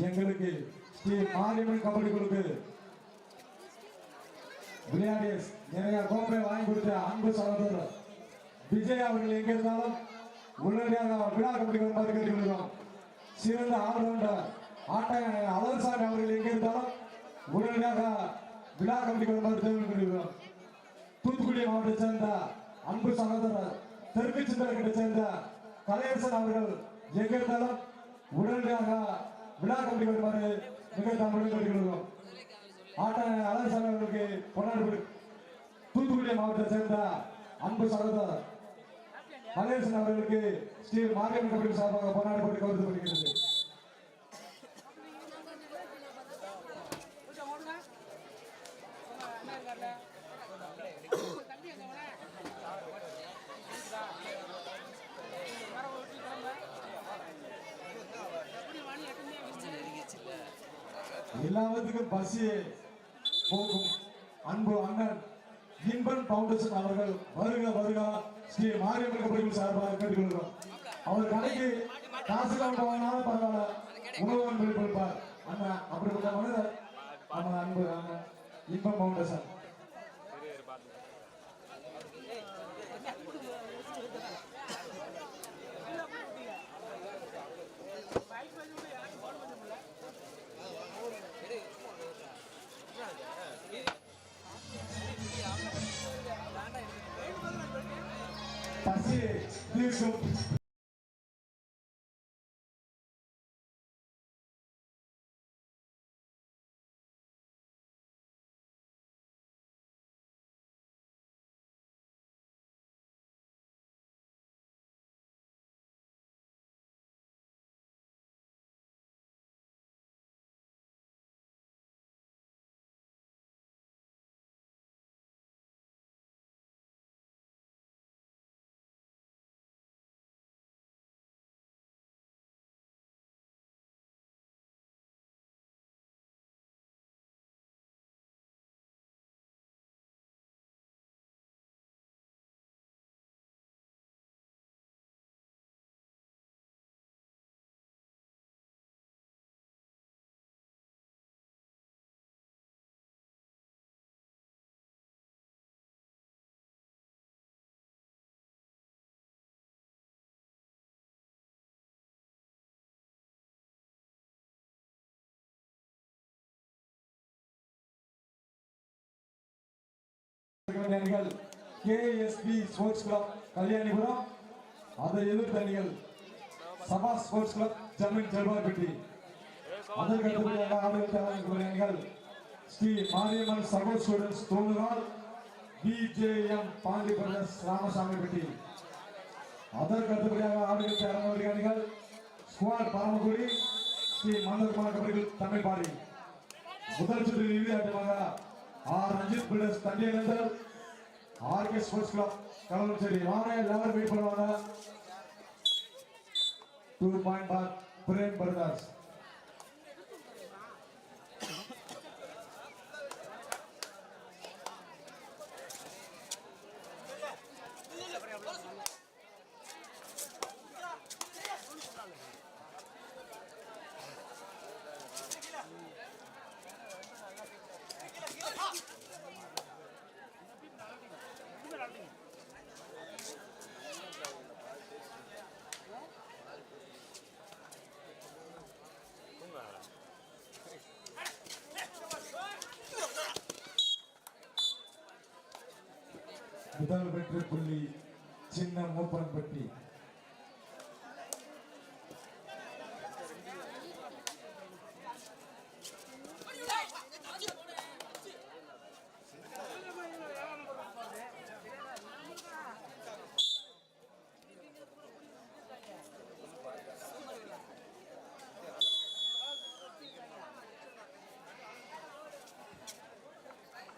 எங்களுக்கு ஸ்ரீ மாரியம்மன் கபடி குழுக்கு விளையாடி நிறைய கோப்பை வாங்கி கொடுத்த அன்பு சகோதரர் விஜய் அவர்கள் எங்க இருந்தாலும் உடனடியாக விழா கபடி வருமாறு கேட்டுக்கொள்கிறோம் சிறந்த ஆல்ரவுண்டர் ஆட்ட அலர்சாமி அவர்கள் எங்க இருந்தாலும் உடனடியாக விழா கபடி வருமாறு கேட்டுக்கொள்கிறோம் தூத்துக்குடி மாவட்டத்தை சேர்ந்த அன்பு சகோதரர் தெற்கு சிந்தனை சேர்ந்த கலையரசன் அவர்கள் எங்க இருந்தாலும் உடனடியாக விழா கபடி வருமாறு மிக தமிழ் கேட்டுக்கொள்கிறோம் ஆட்ட அலர்சாமி அவர்களுக்கு கொண்டாடு தூத்துக்குடி மாவட்டத்தை சேர்ந்த அன்பு சகோதரர். மகேசன் அவர்களுக்கு ஸ்ரீ மாரியம்மன் கபடி சார்பாக கொண்டாடப்பட்டு கருதப்படுகிறது எல்லாத்துக்கும் பசி போகும். அன்பு அண்ணன் இன்பன் பவுண்டேஷன் அவர்கள் வருக வருக ஸ்ரீ மாரியம்மன் கோயில் சார்பாக கேட்டுக்கொள்கிறோம். அவர் கடைக்கு காசு காட்ட வாங்கினாலும் பரவாயில்ல. உணவு அன்பு கொடுப்பார் அண்ணா அப்படிப்பட்ட மனிதர். நம்ம அன்பு அண்ணன். இன்பன் பவுண்டேஷன் பசி உறவினர்கள் கேஎஸ்பி ஸ்போர்ட்ஸ் கிளப் கல்யாணிபுரம். அதை எதிர்த்த அணிகள் சபா ஸ்போர்ட்ஸ் கிளப் ஜமீன் செல்வாப்பட்டி அதற்கு அடுத்தபடியாக ஸ்ரீ மாரியம்மன் சர்வ students Thonugal BJM Pandi brothers Ramasamy Patti. அதற்கடுத்தபடியாக அடுத்தபடியாக ஆடுகளத்தை அரங்கவரி அணிகள் ஸ்குவாட் பரமக்குடி ஸ்ரீ மன்னர்குமார் கபடிகள் தமிழ் பாடி. முதல் சுற்று இறுதி ஆட்டமாக ஆர் ரஞ்சித் பிள்ளை தண்டியனந்தர் ஆர்கே ஸ்போர்ட்ஸ் கிளப் களமச்சேரி வாங்க எல்லாரும் வெயிட் பண்ணுவாங்க two point for Prem brothers முதல் வெற்றி புள்ளி சின்ன மூப்பன்பட்டி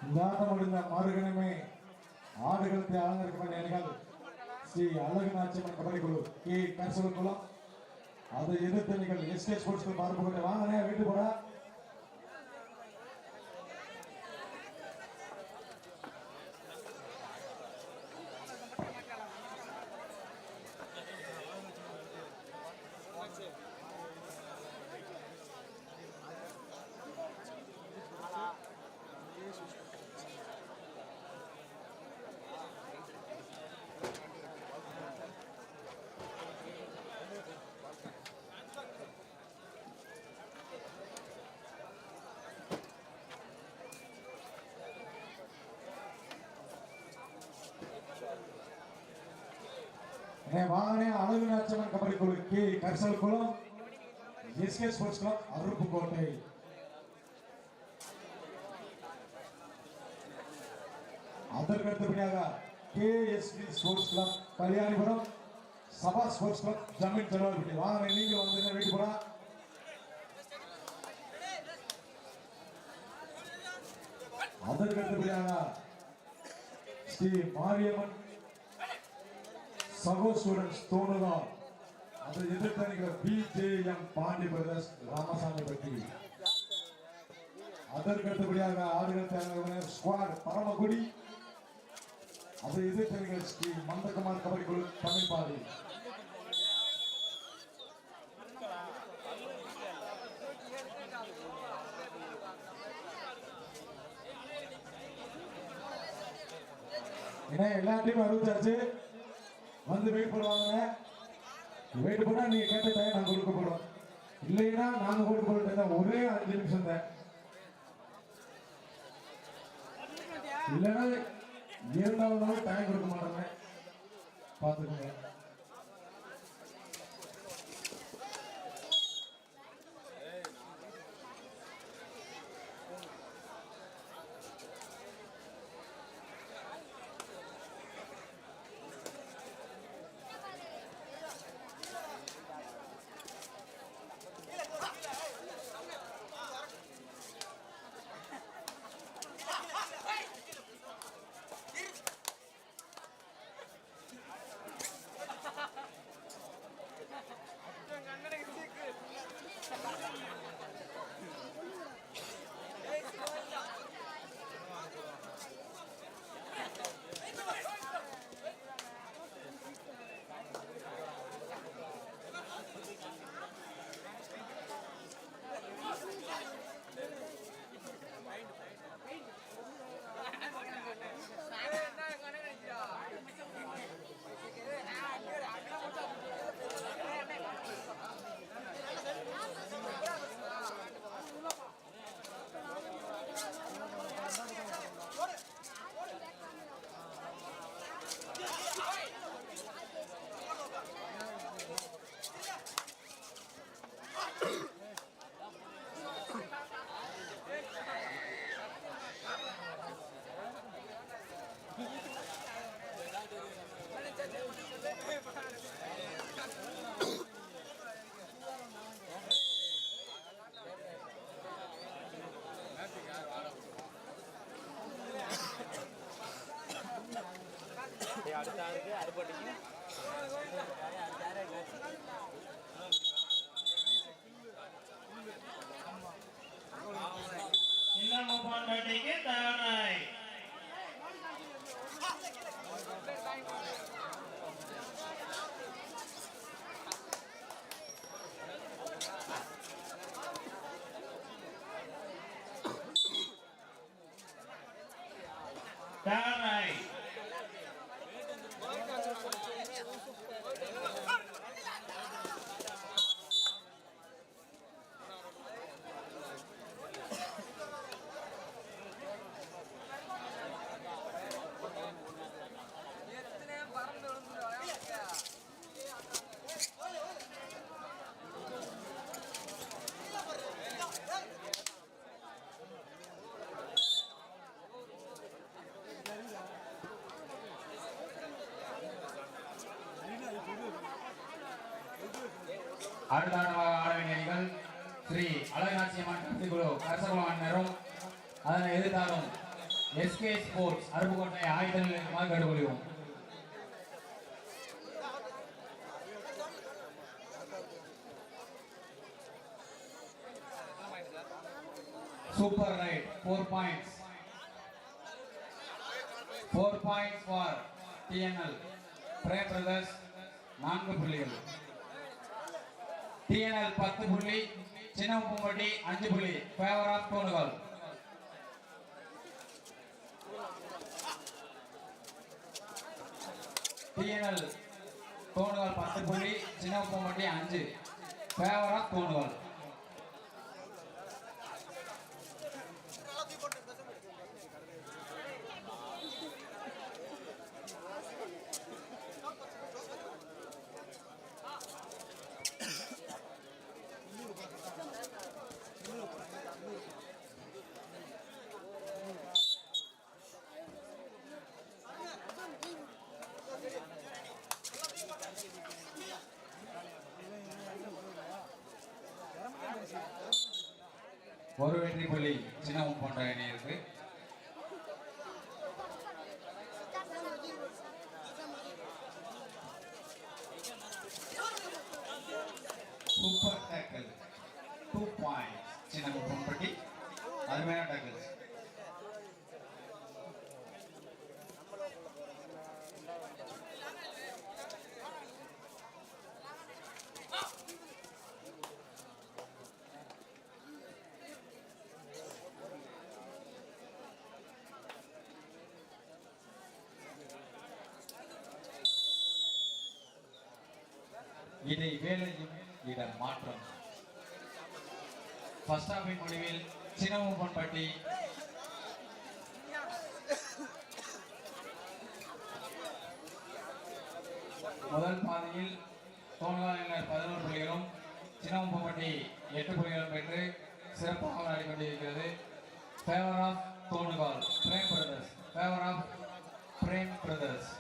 உதாரணம் முடிந்த மறுகணமே ஆடுகளத்தை அலங்கரிக்கும் அணிகள் ஸ்ரீ அழகு நாச்சியம்மன் கபடி குழு. கே. கரிசல் குளம். அதை எதிர்த்து நீங்கள் எஸ்கே ஸ்போர்ட்ஸ் கிளப் பார்ப்பு வாங்கினே வீட்டு போட. வாகனே அழகு நாச்சமன் கபடி குழு கே கரிசல் குளம் எஸ்கே ஸ்போர்ட்ஸ் கிளப் அருப்புக்கோட்டை. அதற்கு அடுத்தபடியாக KSP sports club Kalyanipuram Saba sports club Zamin Selavarpatti வாங்க நீங்க வந்து வீட்டு போனா அதற்கு அடுத்தபடியாக ஸ்ரீ மாரியம்மன் சகோ ஸ்டூடெண்ட்ஸ் தோணுதான் அதை எதிர்த்தணிக்கிற பிஜேஎம் பாண்டி பிரதர்ஸ் ராமசாமி பட்டி. அதற்கு அடுத்தபடியாக ஆடுகள் தேர்ந்தவர் ஸ்குவாட் பரமக்குடி. அதை எதிர்த்தணிக்கிற ஸ்ரீ மந்தகுமார் கபடி குழு தமிழ்பாடி ஏன்னா எல்லா டீமும் அறிவிச்சாச்சு வந்து வெயிட் பண்ணுவாங்க வெயிட் பண்ணால் நீங்கள் கேட்ட டைம் நாங்கள் கொடுக்க போகிறோம் இல்லைன்னா நாங்கள் கொடுக்க போறோம் ஒரே அஞ்சு நிமிஷம் தான். இல்லைன்னா இரண்டாவது நாள் டைம் கொடுக்க மாட்டோங்க பார்த்துக்கோங்க. அடுத்த ஆளுக்கு அறுபட்டிக்கு இன்னும் மூப்பான் தயாராய் அடுத்தாட்டமாக ஆட வேண்டிய அணிகள் ஸ்ரீ அழகாட்சியம்மன் கருத்துக்குழு கரசகுளம் அதனை எதிர்த்தாலும் எஸ்கே ஸ்போர்ட்ஸ் அருப்புக்கோட்டை ஆயுத நிலையமாக கேட்டுக்கொள்கிறோம் super raid four points four points for TNL pray brothers நான்கு புள்ளிகள். டிஎன்எல் பத்து புள்ளி சின்ன உப்பும்பட்டி அஞ்சு புள்ளி. ஃபேவர் ஆஃப் கோனுகள் டிஎன்எல் கோனுகள் பத்து புள்ளி சின்ன உப்பும்பட்டி அஞ்சு. ஃபேவர் ஆஃப் கோனுகள் ஒரு வெற்றி புள்ளி சின்னமும் போன்ற அணியிற்கு சூப்பர் டேக்கிள் டூ பாயிண்ட் சின்னமும் பொன்பட்டி அருமையான டேக்கிள்ஸ் இதை வேலையும் இடம் மாற்றம். ஃபர்ஸ்ட் ஹாஃபின் முடிவில் சின்னமும்பன்பட்டி முதல் பாதையில் தோணுகாலினர் பதினோரு புள்ளிகளும் சின்னமும்பன்பட்டி எட்டு புள்ளிகளும் பெற்று சிறப்பாக விளையாடி கொண்டிருக்கிறது favour of Thonugal Prem brothers favour of Prem brothers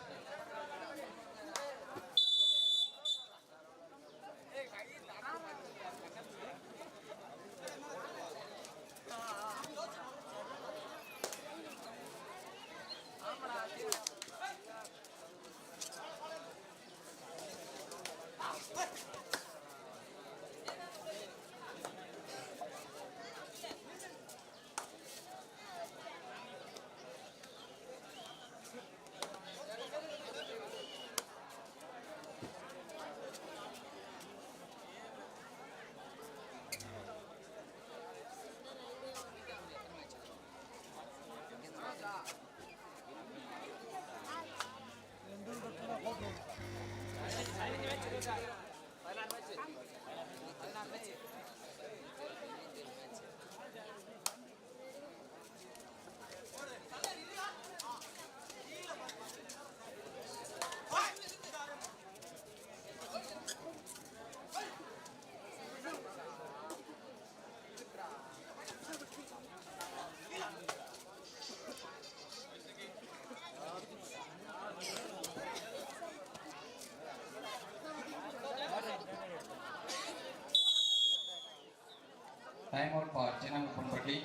time out for Chinnamuppanpatti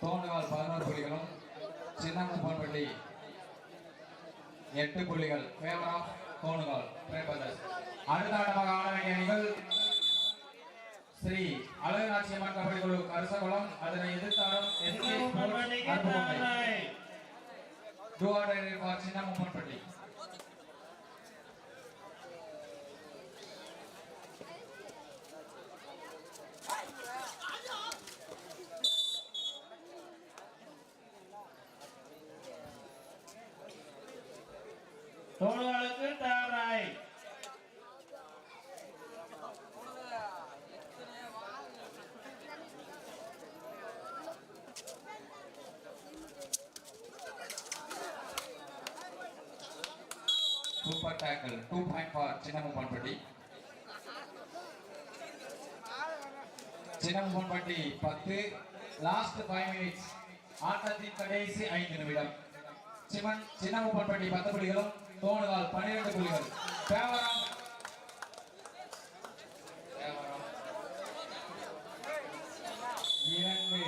Thonugal பதினோரு புள்ளிகளும் சின்னமுப்பன்பட்டி எட்டு புள்ளிகள். ஃபேவர் ஆஃப் தோணுகால் பிரேபதர்ஸ் அடுத்த ஆட்டமாக ஆட வேண்டிய அணிகள் ஸ்ரீ அழகநாச்சியம்மன் கபடி குழு கருசகுளம். அதனை எதிர்த்தாடும் எஸ்கே பொன்பட்டிக்கு அருப்புக்கோட்டை தயாராய் டூ ஆர்டர் ஃபார் சின்னமுப்பன்பட்டி தோள்களுக்கு தயாராய் super tackle two point for Chinnamuppanpatti Chinnamuppanpatti பத்து. லாஸ்ட் ஃபைவ் மினிட்ஸ் ஆட்டத்தின் கடைசி ஐந்து நிமிடம். சிவன் சின்னமுப்பன்பட்டி பத்து புள்ளிகளும் தோணுகால் பன்னிரண்டு புள்ளிகள். பேவரம் இரண்டு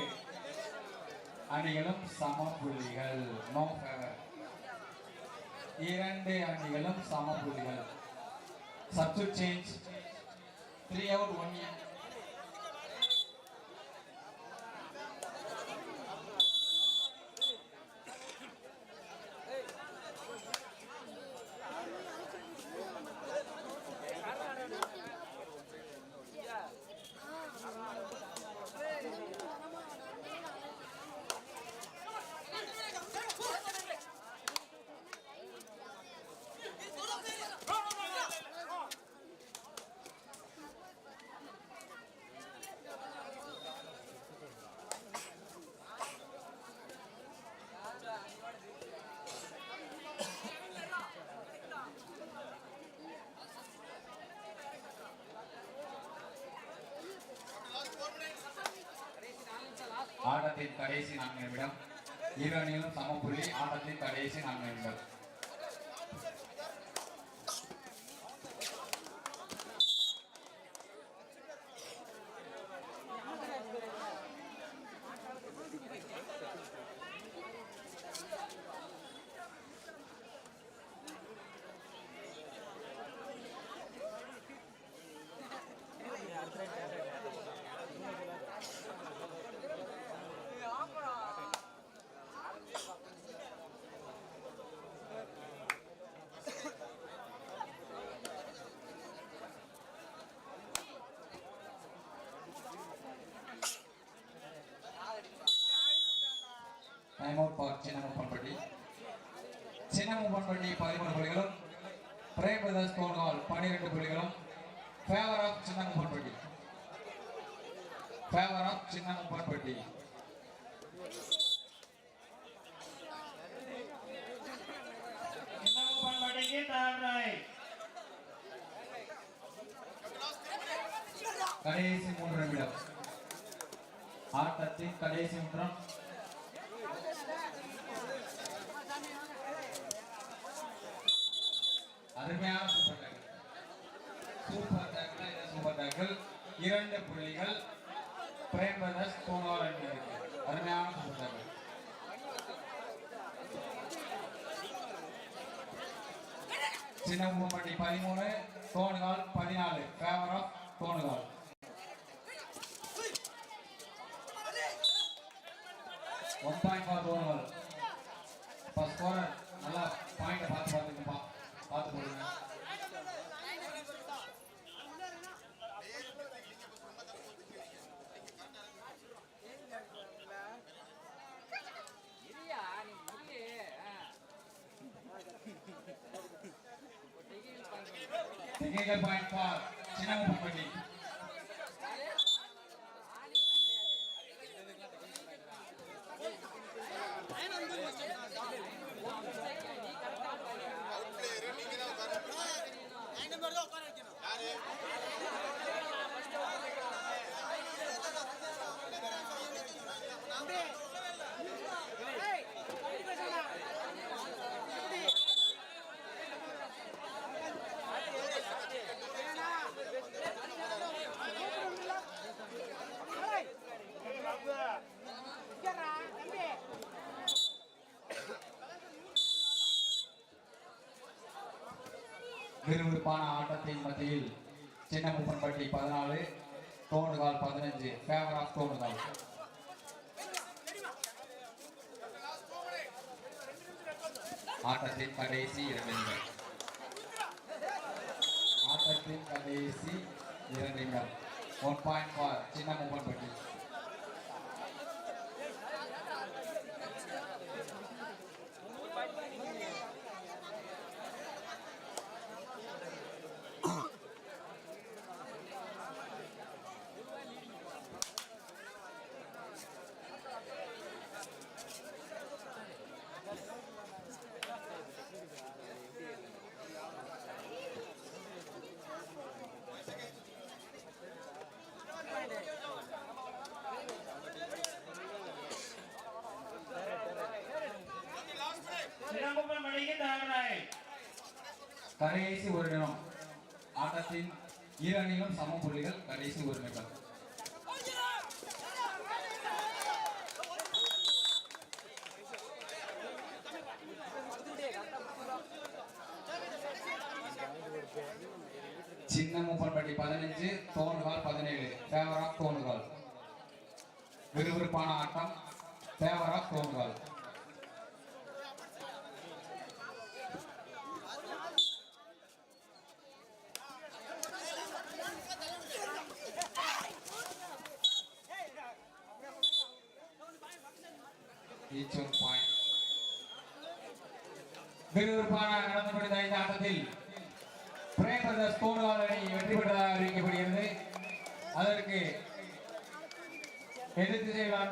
அணிகளும் சம புள்ளிகள். நோ ஃபேவர் இரண்டு அணிகளும் சம புள்ளிகள். Substitute change three out one ஆட்டத்தின் கடைசி நான்கு நிமிடம். இரு அணிகளும் ஆட்டத்தின் கடைசி நான்கு நிமிடம். Time out for Chinnamuppanpatti Chinnamuppanpatti பதிமூணு புள்ளிகளும். பிரேம் பிரதர்ஸ் தோன்கால் பன்னிரெண்டு புள்ளிகளும். Favour of Chinnamuppanpatti favour of third raid கடைசி மூன்று நிமிடம். ஆட்டத்தின் கடைசி நிமிடம் அருமையான சூப்பர் டேக்கிள் சூப்பர் டேக்கிள் என்ன? சூப்பர் டேக்கிள் இரண்டு புள்ளிகள் பிரேம் பிரதர்ஸ் தோனோர் இருக்கு. அருமையான சூப்பர் டேக்கிள் சின்ன பூம்பட்டி பதிமூணு தோணுகால் பதினாலு. Favour of Thonugal. One point for Thonugal. இப்போ ஸ்கோரர் நல்லா பாயிண்ட் பார்த்து பார்த்து பார்த்து போடுங்க இரியா நீ முடி டெக்னிக்கல் பாயிண்ட் ஃபார் சின்ன பூம்பட்டி விறுவிறுப்பான ஆட்டத்தின் மத்தியில் சின்ன முப்பன்பட்டி பதினாலு தோணுகால் பதினஞ்சு ஃபேவர் ஆஃப் தோணுகால். ஆட்டத்தின் கடைசி இரண்டு நிமிடம். ஆட்டத்தின் கடைசி இரண்டு நிமிடம். ஒன் பாயிண்ட் ஃபார் சின்ன கடைசி ஒரு நிமிடம் ஆட்டத்தின் இரு அணிகளும் சம புள்ளிகள் கடைசி ஒரு நிமிடம் சின்ன மூப்பன்பட்டி பதினஞ்சு தோணுகால் பதினேழு. Favour of Thonugal. விறுவிறுப்பான ஆட்டம். Favour of Thonugal. ஆட்டத்தில் பிரேம் பிரதர்ஸ் அணி வெற்றி பெற்றதாக அறிவிக்கப்படுகிறது. அதற்கு எதிர்த்து செய்யலாம்